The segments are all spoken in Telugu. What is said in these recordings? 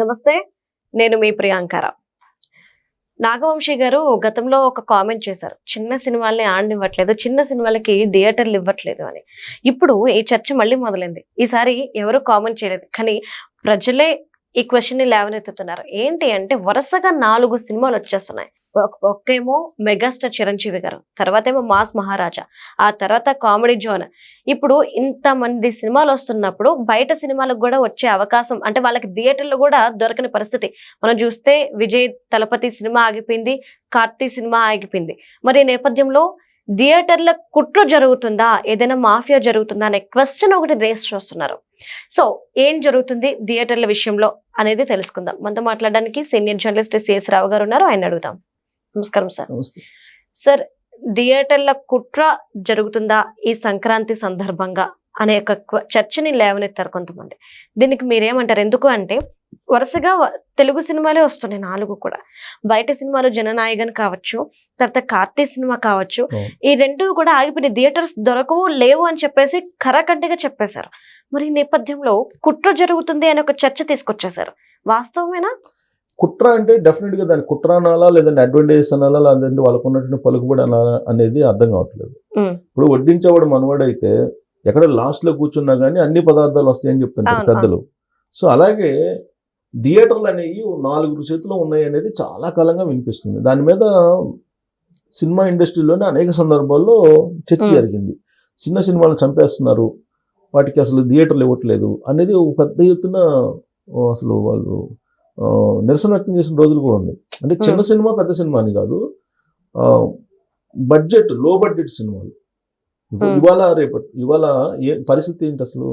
నమస్తే నేను మీ ప్రియాంకర నాగవంశీ గారు గతంలో ఒక కామెంట్ చేశారు. చిన్న సినిమాల్ని ఆడనివ్వట్లేదు చిన్న సినిమాలకి థియేటర్లు ఇవ్వట్లేదు అని. ఇప్పుడు ఈ చర్చ మళ్ళీ మొదలైంది. ఈసారి ఎవరు కామెంట్ చేయలేదు. కానీ ప్రజలే ఈ క్వశ్చన్ని లేవనెత్తుతున్నారు. ఏంటి అంటే వరుసగా నాలుగు సినిమాలు వచ్చేస్తున్నాయి. ఒకేమో మెగాస్టార్ చిరంజీవి గారు తర్వాత ఏమో మాస్ మహారాజా ఆ తర్వాత కామెడీ జోన్. ఇప్పుడు ఇంతమంది సినిమాలు వస్తున్నప్పుడు బయట సినిమాలకు కూడా వచ్చే అవకాశం అంటే వాళ్ళకి థియేటర్లు కూడా దొరకని పరిస్థితి. మనం చూస్తే విజయ్ తలపతి సినిమా ఆగిపోయింది కార్తీ సినిమా ఆగిపోయింది. మరి ఈ నేపథ్యంలో థియేటర్ల కుట్ర జరుగుతుందా? ఏదైనా మాఫియా జరుగుతుందా? అనే క్వశ్చన్ ఒకటి రేస్ చేస్తున్నారు. సో ఏం జరుగుతుంది థియేటర్ల విషయంలో అనేది తెలుసుకుందాం. మనతో మాట్లాడడానికి సీనియర్ జర్నలిస్ట్ సిఎస్ రావు గారు ఉన్నారు. ఆయన అడుగుతాం నమస్కారం సార్. సార్ థియేటర్ల కుట్ర జరుగుతుందా ఈ సంక్రాంతి సందర్భంగా అనే ఒక చర్చని లేవనెత్తారు కొంతమంది. దీనికి మీరేమంటారు? ఎందుకు అంటే వరుసగా తెలుగు సినిమాలే వస్తున్నాయి నాలుగు కూడా. బయట సినిమాలు జననాయకన్ కావచ్చు తర్వాత కార్తీ సినిమా కావచ్చు. ఈ రెండు కూడా ఆగిపోయినాయి. థియేటర్స్ దొరకవు లేవు అని చెప్పేసి కరకంటిగా చెప్పేశారు. మరి ఈ నేపథ్యంలో కుట్ర జరుగుతుంది అనే ఒక చర్చ తీసుకొచ్చేశారు. వాస్తవమేనా? కుట్ర అంటే డెఫినెట్గా దాని కుట్ర అనాలా లేదంటే అడ్వాంటేజ్ అనాలా లేదంటే వాళ్ళకు ఉన్నటువంటి పలుకుబడి అనాలా అనేది అర్థం కావట్లేదు. ఇప్పుడు వడ్డించేవాడు మనవాడైతే ఎక్కడ లాస్ట్లో కూర్చున్నా కానీ అన్ని పదార్థాలు వస్తాయని చెప్తుంటారు పెద్దలు. సో అలాగే థియేటర్లు అనేవి నాలుగు చేతిలో ఉన్నాయి అనేది చాలా కాలంగా వినిపిస్తుంది. దాని మీద సినిమా ఇండస్ట్రీలోనే అనేక సందర్భాల్లో చర్చ. జరిగింది. చిన్న సినిమాలు చంపేస్తున్నారు. వాటికి అసలు థియేటర్లు ఇవ్వట్లేదు అనేది ఒక పెద్ద ఎత్తున అసలు వాళ్ళు నిరసన వ్యక్తం చేసిన రోజులు కూడా ఉన్నాయి. అంటే చిన్న సినిమా పెద్ద సినిమా అని కాదు. బడ్జెట్లో బడ్జెట్ సినిమాలు. Hmm. ఇవాళ రేపటి ఇవాళ ఏ పరిస్థితి ఏంటి అసలు?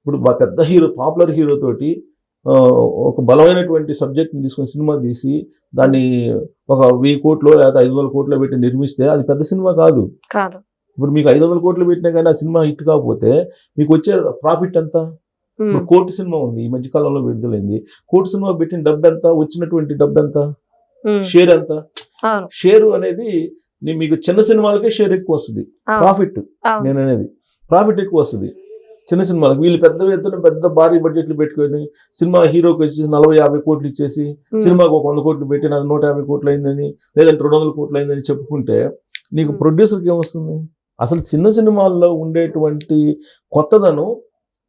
ఇప్పుడు పెద్ద హీరో పాపులర్ హీరో తోటి ఒక బలమైనటువంటి సబ్జెక్ట్ని తీసుకొని సినిమా తీసి దాన్ని ఒక వెయ్యి కోట్లు లేదా ఐదు వందల కోట్లు పెట్టి నిర్మిస్తే అది పెద్ద సినిమా కాదు. ఇప్పుడు మీకు ఐదు వందల కోట్లు పెట్టినా కానీ ఆ సినిమా హిట్ కాకపోతే మీకు వచ్చే ప్రాఫిట్ ఎంత. ఇప్పుడు కోర్టు సినిమా ఉంది ఈ మధ్య కాలంలో విడుదలైంది. కోర్టు సినిమా పెట్టిన డబ్బు ఎంత? వచ్చినటువంటి డబ్బు ఎంత. షేర్ ఎంత? షేర్ అనేది మీకు చిన్న సినిమాలకే షేర్ ఎక్కువ వస్తుంది. ప్రాఫిట్ నేను అనేది. ప్రాఫిట్ ఎక్కువ వస్తుంది. చిన్న సినిమాలకు వీళ్ళు పెద్ద ఎత్తున పెద్ద భారీ బడ్జెట్లు పెట్టుకొని సినిమా హీరోకి వచ్చేసి నలభై యాభై కోట్లు ఇచ్చేసి. సినిమాకు ఒక వంద కోట్లు పెట్టి నాది నూట యాభై కోట్లు అయిందని లేదంటే రెండు వందల కోట్లు అయిందని చెప్పుకుంటే నీకు. ప్రొడ్యూసర్కి ఏమొస్తుంది? అసలు చిన్న సినిమాల్లో ఉండేటువంటి కొత్తదనం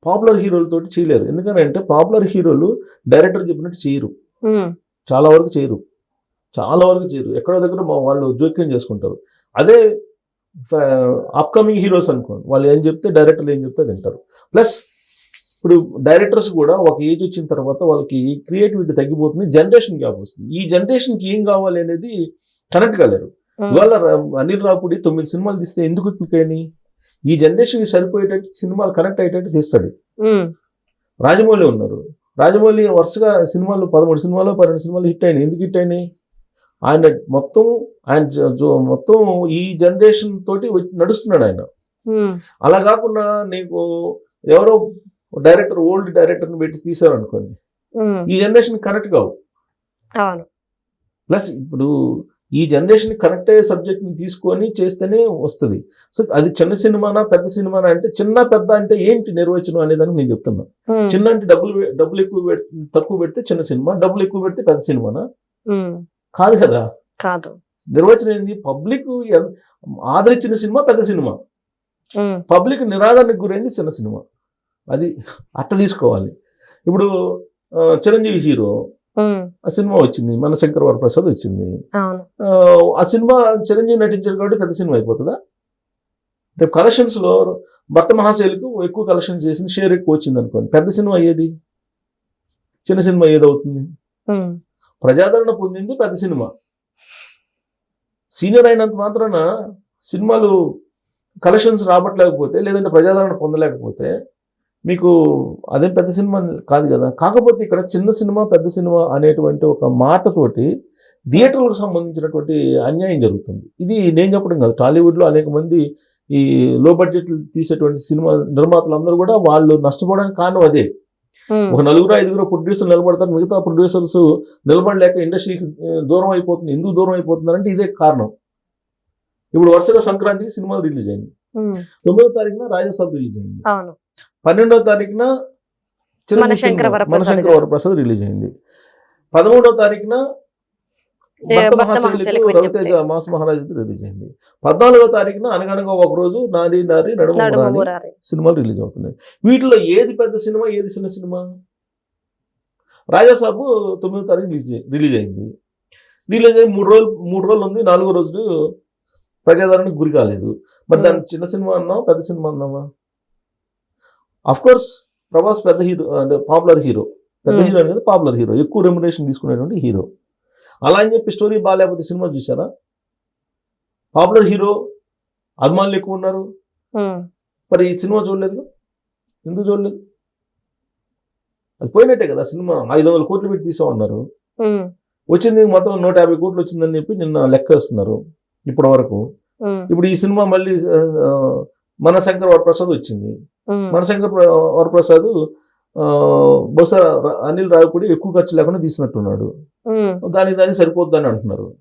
పాపులర్ హీరోలతోటి చేయలేరు. ఎందుకంటే పాపులర్ హీరోలు డైరెక్టర్ చెప్పినట్టు చేయరు. చాలా వరకు చేయరు. చాలా వరకు చేయరు. ఎక్కడో దగ్గర వాళ్ళు జోక్యం చేసుకుంటారు. అదే అప్కమింగ్ హీరోస్ అనుకోండి. వాళ్ళు ఏం చెప్తే డైరెక్టర్లు ఏం చెప్తే తింటారు ప్లస్ ఇప్పుడు డైరెక్టర్స్ కూడా ఒక ఏజ్ వచ్చిన తర్వాత వాళ్ళకి క్రియేటివిటీ తగ్గిపోతుంది జనరేషన్ గ్యాప్ వస్తుంది. ఈ జనరేషన్కి ఏం కావాలి అనేది కనెక్ట్ కాలేరు. ఇవాళ అనిల్ రాపుడి తొమ్మిది సినిమాలు తీస్తే ఎందుకు క్లిక్ అయినాయి? ఈ జనరేషన్కి సరిపోయేటట్టు సినిమాలు కనెక్ట్ అయ్యేటట్టు తీస్తాడు. రాజమౌళి ఉన్నారు. రాజమౌళి వరుసగా సినిమాలు పదమూడు సినిమాలు పన్నెండు సినిమాలు హిట్ అయినాయి. ఎందుకు హిట్ అయినాయి? ఆయన మొత్తం ఆయన మొత్తం ఈ జనరేషన్ తోటి నడుస్తున్నాడు ఆయన. అలా కాకుండా నీకు ఎవరో డైరెక్టర్ ఓల్డ్ డైరెక్టర్ని పెట్టి తీశారు అనుకోండి. ఈ జనరేషన్ కనెక్ట్ కావు. ప్లస్ ఇప్పుడు ఈ జనరేషన్ కనెక్ట్ అయ్యే సబ్జెక్ట్ని తీసుకొని చేస్తేనే వస్తుంది సో అది చిన్న సినిమానా పెద్ద సినిమానా అంటే చిన్న పెద్ద అంటే ఏంటి నిర్వచనం అనేదానికి నేను చెప్తున్నా. చిన్న అంటే డబ్బులు డబ్బులు ఎక్కువ పెడితే తక్కువ పెడితే చిన్న సినిమా డబ్బులు ఎక్కువ పెడితే పెద్ద సినిమానా. కాదు కదా కాదు నిర్వచనం ఏంది పబ్లిక్ ఆదరించిన సినిమా పెద్ద సినిమా. పబ్లిక్ నిరాదరణకు గురైంది చిన్న సినిమా అది అట్ట తీసుకోవాలి ఇప్పుడు చిరంజీవి హీరో. ఆ సినిమా వచ్చింది మన శంకర్ వరప్రసాద్ వచ్చింది. ఆ, సినిమా చిరంజీవి నటించారు కాబట్టి పెద్ద సినిమా అయిపోతుందా? రేపు కలెక్షన్స్లో భర్త మహాశైలకు ఎక్కువ కలెక్షన్ చేసింది షేర్ ఎక్కువ వచ్చింది అనుకోండి. పెద్ద సినిమా ఏది? చిన్న సినిమా ఏదవుతుంది? ఉమ్. ప్రజాదరణ పొందింది పెద్ద సినిమా. సీనియర్ అయినంత మాత్రాన సినిమాలు కలెక్షన్స్ రాబట్టలేకపోతే లేదంటే ప్రజాదరణ పొందలేకపోతే మీకు అదేం పెద్ద సినిమా కాదు కదా. కాకపోతే ఇక్కడ చిన్న సినిమా పెద్ద సినిమా అనేటువంటి ఒక మాటతోటి థియేటర్లకు సంబంధించినటువంటి అన్యాయం జరుగుతుంది. ఇది నేను చెప్పడం కాదు. టాలీవుడ్లో అనేక మంది ఈ లో బడ్జెట్ తీసేటువంటి సినిమా నిర్మాతలు అందరూ కూడా వాళ్ళు నష్టపోవడానికి కారణం అదే. ఒక నలుగురు ఐదుగురు ప్రొడ్యూసర్ నిలబడతారు. మిగతా ప్రొడ్యూసర్స్ నిలబడలేక ఇండస్ట్రీకి దూరం అయిపోతుంది. ఎందుకు దూరం అయిపోతుందంటే ఇదే కారణం. ఇప్పుడు వరుసగా సంక్రాంతికి సినిమా రిలీజ్ అయింది. తొమ్మిదో తారీఖున రాజసభ రిలీజ్ అయింది. పన్నెండవ తారీఖున మనశంకర వరప్రసాద్ రిలీజ్ అయింది. పదమూడవ తారీఖున రవితేజ. మాస్ మహారాజ్ రిలీజ్ అయింది. పద్నాలుగో తారీఖున అనగనగా ఒక రోజు నారి నారి నడుము. సినిమాలు రిలీజ్ అవుతున్నాయి. వీటిలో ఏది పెద్ద సినిమా ఏది చిన్న సినిమా? రాజాసాబు తొమ్మిదో తారీఖు రిలీజ్ రిలీజ్ అయింది. రిలీజ్ అయ్యి మూడు రోజులు మూడు రోజులు ఉంది. నాలుగో రోజు ప్రజాదరణకు గురి కాలేదు. మరి దాన్ని చిన్న సినిమా అన్నాం పెద్ద సినిమా అన్నామా అఫ్ కోర్స్ ప్రభాస్ పెద్ద హీరో అంటే పాపులర్ హీరో పెద్ద Hmm. హీరో అనేది పాపులర్ హీరో ఎక్కువ రెమ్యునేషన్ తీసుకునేటువంటి హీరో అలా అని చెప్పి స్టోరీ బాగాలేకపోతే సినిమా చూసారా పాపులర్ హీరో అభిమానులు ఎక్కువ ఉన్నారు. ఉమ్, మరి ఈ సినిమా చూడలేదు ఎందుకు చూడలేదు? అది పోయినట్టే కదా సినిమా. ఐదు వందల కోట్లు పెట్టి తీసామన్నారు ఉమ్, వచ్చింది మొత్తం నూట యాభై కోట్లు వచ్చిందని చెప్పి నిన్న లెక్క వేస్తున్నారు. ఇప్పటి వరకు ఇప్పుడు ఈ సినిమా మళ్ళీ మన శంకర్ వరప్రసాద్ వచ్చింది. మన శంకర్ ప్ర- వరప్రసాద్ బహుశా అనిల్ రావిపూడి ఎక్కువ ఖర్చు లేకుండా తీసినట్టున్నాడు. దానికి దానికి సరిపోద్దని అంటున్నారు.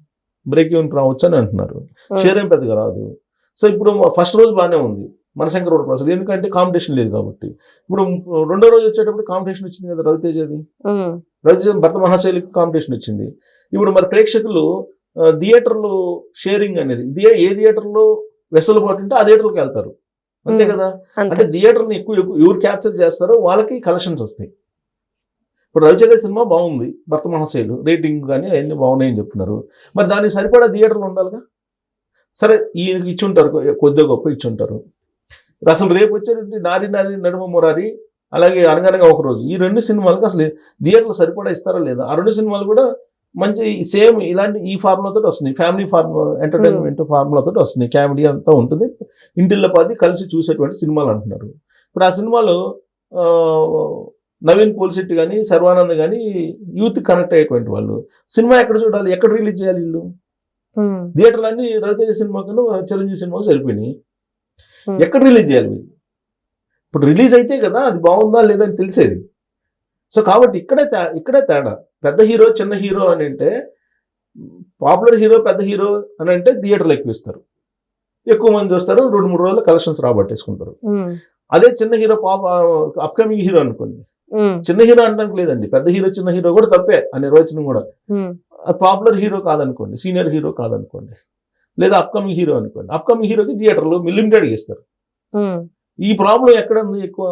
బ్రేక్ ఈవెన్ రావచ్చు అని అంటున్నారు. షేర్ ఏం పెద్దగా రాదు. సో ఇప్పుడు ఫస్ట్ రోజు బాగానే ఉంది మనశంకర్ వరప్రసాద్. ఎందుకంటే కాంపిటీషన్ లేదు కాబట్టి. ఇప్పుడు రెండో రోజు వచ్చేటప్పుడు కాంపిటీషన్ వచ్చింది కదా రవితేజది రవితేజ భరత మహాశైలికి కాంపిటీషన్ వచ్చింది. ఇప్పుడు మరి ప్రేక్షకులు థియేటర్లు షేరింగ్ అనేది ఏ థియేటర్లో వెసులుబాటు ఉంటే ఆ థియేటర్కి వెళ్తారు. అంతే. కదా? అంటే థియేటర్ని ఎక్కువ ఎక్కువ ఎవరు క్యాప్చర్ చేస్తారో వాళ్ళకి కలెక్షన్స్ వస్తాయి. ఇప్పుడు రవిచంద్ర సినిమా బాగుంది భర్త మహాశైలు రేటింగ్ కానీ అవన్నీ బాగున్నాయని చెప్తున్నారు. మరి దానికి సరిపడా థియేటర్లు ఉండాలిగా? సరే ఈయనకి ఇచ్చి ఉంటారు కొ- కొద్దిగా గొప్ప ఇచ్చి ఉంటారు అసలు రేపు వచ్చేటువంటి నారి నారి నడుమ మురారి అలాగే అనగనగా ఒక రోజు ఈ రెండు సినిమాలకు అసలు థియేటర్లు సరిపడా ఇస్తారా లేదా? ఆ రెండు సినిమాలు కూడా మంచి సేమ్ ఇలాంటి ఈ ఫార్ములాతో వస్తున్నాయి. ఫ్యామిలీ ఫార్మ్ ఎంటర్టైన్మెంట్ ఫార్ములాతో వస్తున్నాయి. కామెడీ అంతా ఉంటుంది. ఇంటిళ్ళ పాది కలిసి చూసేటువంటి సినిమాలు అంటున్నారు. ఇప్పుడు ఆ సినిమాలో నవీన్ పోల్శెట్టి కానీ సర్వానంద్ కానీ యూత్ కనెక్ట్ అయ్యేటువంటి వాళ్ళు. సినిమా ఎక్కడ చూడాలి? ఎక్కడ రిలీజ్ చేయాలి వీళ్ళు? అన్ని రవితేజ సినిమా కన్నా చిరంజీవి సినిమాకి సరిపోయినాయి. Hmm. ఎక్కడ రిలీజ్ చేయాలి వీళ్ళు? ఇప్పుడు రిలీజ్ అయితే కదా అది బాగుందా లేదా అని తెలిసేది. సో కాబట్టి ఇక్కడే తే ఇక్కడే తేడా. పెద్ద హీరో చిన్న హీరో అని అంటే పాపులర్ హీరో పెద్ద హీరో అని అంటే థియేటర్లు ఎక్కువ ఇస్తారు ఎక్కువ మంది వస్తారు రెండు మూడు రోజులు కలెక్షన్స్ రాబట్టేసుకుంటారు. అదే చిన్న హీరో పాప అప్కమింగ్ హీరో అనుకోండి. చిన్న హీరో అనడానికి లేదండి. పెద్ద హీరో చిన్న హీరో కూడా తప్పే ఆ నిర్వచనం కూడా. పాపులర్ హీరో కాదనుకోండి సీనియర్ హీరో కాదనుకోండి. లేదా అప్కమింగ్ హీరో అనుకోండి. అప్కమింగ్ హీరోకి థియేటర్లో లిమిటెడ్ ఇస్తారు ఈ ప్రాబ్లం ఎక్కడ ఉంది ఎక్కువ?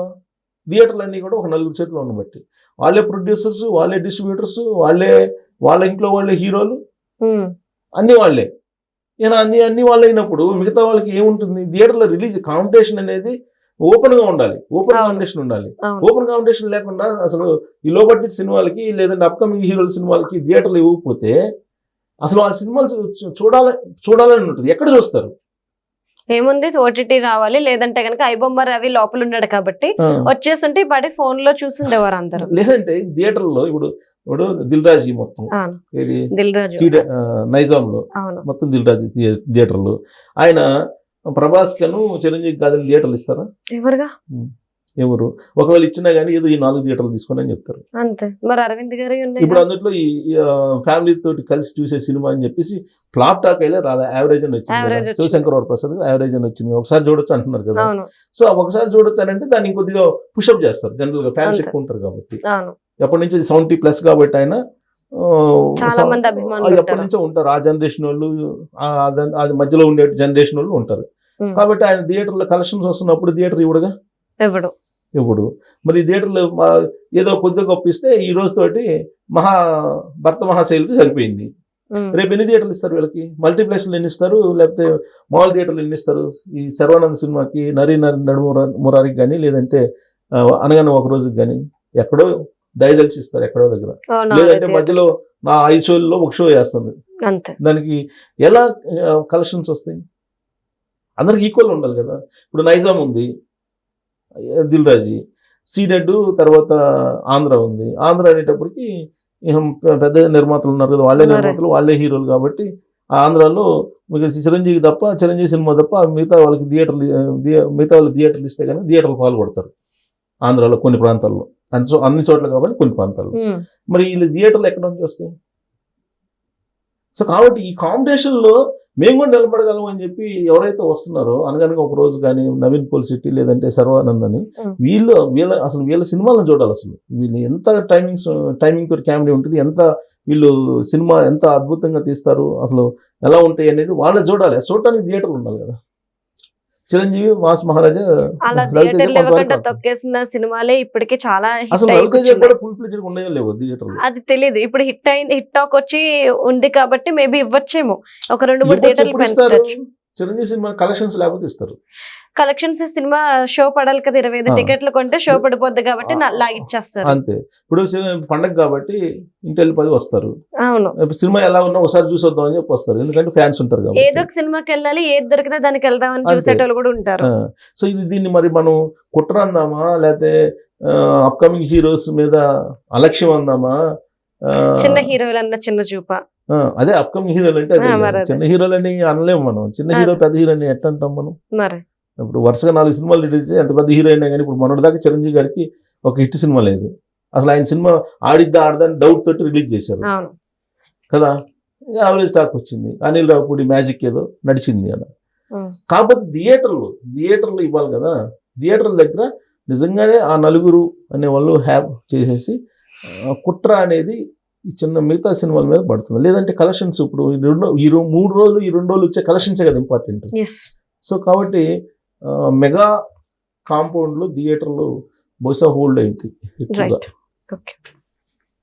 థియేటర్లు అన్నీ కూడా ఒక నలుగురు చేతిలో ఉండబట్టి. వాళ్ళే ప్రొడ్యూసర్స్ వాళ్ళే డిస్ట్రిబ్యూటర్స్ వాళ్ళే వాళ్ళ ఇంట్లో వాళ్ళే హీరోలు. అన్ని వాళ్ళే. ఈయన అన్ని అన్ని వాళ్ళు అయినప్పుడు మిగతా వాళ్ళకి ఏముంటుంది? థియేటర్లో రిలీజ్ కాంపిటీషన్ అనేది ఓపెన్గా ఉండాలి. ఓపెన్. కాంపిటీషన్ ఉండాలి. ఓపెన్ కాంపిటీషన్ లేకుండా అసలు ఈ లో బడ్జెట్ సినిమాలకి లేదంటే అప్కమింగ్ హీరోల సినిమాలకి థియేటర్లు ఇవ్వకపోతే అసలు ఆ సినిమాలు చూడాలి చూడాలని ఉంటుంది. ఎక్కడ చూస్తారు? ఏముంది? ఓటీటీ రావాలి. లేదంటే కనుక ఐబొమ్మ రవి లోపల ఉన్నాడు కాబట్టి వచ్చేస్తుంటే పాటి ఫోన్లో చూస్తుండేవారు అందరూ. లేదంటే థియేటర్లో ఇప్పుడు ఇప్పుడు దిల్ రాజు మొత్తం ఇది నైజాంలో అవును. మొత్తం దిల్ రాజు థియే- థియేటర్లు. ఆయన ప్రభాస్ కను చిరంజీవి కాదని థియేటర్లు ఇస్తారా? ఎవరుగా? ఎవరు? ఒకవేళ ఇచ్చినా కానీ ఏదో ఈ నాలుగు థియేటర్లు తీసుకోండి అని చెప్తారు. అంతే. మరి అరవింద్ గారి ఉన్నాయి ఇప్పుడు అందులో ఈ ఫ్యామిలీ తోటి కలిసి చూసే సినిమా అని చెప్పేసి ఫ్లాప్ టాక్ అయితే రాదా? యావరేజ్ అని వచ్చింది. శివశంకర్ వరప్రసాద్ యావరేజ్ అని వచ్చింది. ఒకసారి చూడొచ్చు అంటున్నారు కదా. సో ఒకసారి చూడొచ్చు అని అంటే దాన్ని కొద్దిగా పుషప్ చేస్తారు. జనరల్గా ఫ్యాన్స్ అంతే. ఎక్కువ ఉంటారు కాబట్టి. ఎప్పటి నుంచి సెవెంటీ ప్లస్ కాబట్టి ఆయన చాలా మంది అభిమానులు ఎప్పటి. నుంచో ఉంటారు. ఆ జనరేషన్ వాళ్ళు మధ్యలో ఉండే జనరేషన్ వాళ్ళు ఉంటారు. కాబట్టి ఆయన థియేటర్లో కలెక్షన్స్ వస్తున్నప్పుడు థియేటర్ ఇవ్వడుగా? ఎవడు ఇప్పుడు. మరి ఈ థియేటర్లో మా- ఏదో కొద్దిగా గొప్పిస్తే ఈ రోజుతోటి మహా భర్త మహాశైలికి సరిపోయింది. రేపు ఎన్ని థియేటర్లు ఇస్తారు వీళ్ళకి? మల్టీప్లెక్స్లు ఎన్ని ఇస్తారు? లేకపోతే మామూలు థియేటర్లు ఎన్ని ఇస్తారు? ఈ శర్వానంద్ సినిమాకి నరి నరి నడుము మురారికి కానీ లేదంటే అనగానే ఒక రోజుకి కానీ ఎక్కడో దయదలిచి ఇస్తారు ఎక్కడో దగ్గర. లేదంటే. మధ్యలో నా ఐదు షోల్లో ఒక షో వేస్తుంది. దానికి ఎలా కలెక్షన్స్ వస్తాయి? అందరికి ఈక్వల్ ఉండాలి కదా. ఇప్పుడు నైజాం ఉంది. దిల్ రాజీ సీడెడ్ తర్వాత ఆంధ్ర ఉంది. ఆంధ్ర అనేటప్పటికి పెద్ద నిర్మాతలు ఉన్నారు కదా వాళ్ళే. నిర్మాతలు వాళ్ళే హీరోలు కాబట్టి ఆ ఆంధ్రాలో మీకు చిరంజీవి తప్ప చిరంజీవి సినిమా తప్ప మిగతా వాళ్ళకి థియేటర్లు థియే- మిగతా వాళ్ళు థియేటర్లు ఇస్తే కానీ థియేటర్లు పాల్గొడతారు ఆంధ్రాలో కొన్ని ప్రాంతాల్లో. అన్ని చోట్ల కాబట్టి కొన్ని ప్రాంతాల్లో. మరి వీళ్ళు థియేటర్లు ఎక్కడ నుంచి వస్తాయి? సో కాబట్టి ఈ కాంపిటీషన్లో మేము కూడా నిలబడగలం అని చెప్పి ఎవరైతే వస్తున్నారో అనగనగా ఒక రోజు కానీ నవీన్ పోల్ సిటీ లేదంటే సర్వానంద్ అని. వీళ్ళు వీళ్ళ అసలు వీళ్ళ సినిమాలను చూడాలి అసలు. వీళ్ళు ఎంత టైమింగ్స్ టైమింగ్ తోటి కామెడీ ఉంటుంది ఎంత వీళ్ళు సినిమా ఎంత అద్భుతంగా తీస్తారు అసలు ఎలా ఉంటాయి అనేది వాళ్ళే చూడాలి. చూడటానికి థియేటర్లు ఉండాలి కదా. చిరంజీవి మాస్ మహారాజా అలా ఇవ్వకుండా. తొక్కేసిన సినిమాలే ఇప్పటికే చాలా అసలు కూడా ఫుల్ ఉన్నాయో లేవు అది తెలియదు ఇప్పుడు హిట్ అయింది హిట్ టాక్ వచ్చి ఉంది కాబట్టి మేబీ ఇవ్వచ్చేమో. ఒక రెండు మూడు థియేటర్లు పెంచవచ్చు చిరంజీవి సినిమా కలెక్షన్స్ లేకపోతే ఇస్తారు. కలెక్షన్స్ సినిమా షో పడాలి కదా ఇరవై ఐదు. టికెట్లు కొంటే షో పడిపోద్ది కాబట్టి. లాగిచ్చేస్తారు అంతే. ఇప్పుడు పండగ కాబట్టి ఇంటి పది వస్తారు. అవును. సినిమా ఎలా ఉన్నా ఒకసారి చూసి వద్దాం అని చెప్పి వస్తారు. ఎందుకంటే ఫ్యాన్స్ ఉంటారు కాబట్టి. ఏదో ఒక సినిమాకి వెళ్ళాలి ఏది దొరికితే దానికి వెళ్దామని అంతే. చూసేటోళ్ళు కూడా ఉంటారు. సో ఇది దీన్ని మరి మనం కుట్ర అందామా లేకపోతే అప్కమింగ్ హీరోస్ మీద అలక్ష్యం అందామా? చిన్న హీరోలు అన్న చిన్న చూప. అదే అప్కమింగ్ హీరోలు అంటే. చిన్న హీరోలు అని అనలేము మనం. చిన్న. హీరో పెద్ద హీరో అని ఎట్లా అంటాం మనం? మరి. ఇప్పుడు వరుసగా నాలుగు సినిమాలు రిలీజ్ ఎంత పెద్ద హీరో అయినా కానీ ఇప్పుడు మొన్నటిదాకా చిరంజీవి గారికి ఒక హిట్ సినిమా లేదు. అసలు ఆయన సినిమా ఆడిద్దా ఆడదని డౌట్ తోటి రిలీజ్ చేశారు. కదా? యావరేజ్ టాక్ వచ్చింది. అనిల్ రావుపూడి మ్యాజిక్ ఏదో నడిచింది అలా. ఉం. కాకపోతే థియేటర్లు థియేటర్లు ఇవ్వాలి కదా? థియేటర్ల దగ్గర నిజంగానే ఆ నలుగురు అనే వాళ్ళు హ్యాప్ చేసేసి కుట్ర అనేది ఈ చిన్న మిగతా సినిమాల మీద పడుతుంది. లేదంటే కలెక్షన్స్ ఇప్పుడు ఈ రెండు ఈ మూడు రోజులు ఈ రెండు రోజులు వచ్చే కలెక్షన్సే కదా ఇంపార్టెంట్ సో కాబట్టి మెగా కాంపౌండ్లో థియేటర్లు బహుశా హోల్డ్ అయింది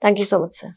thank you so much sir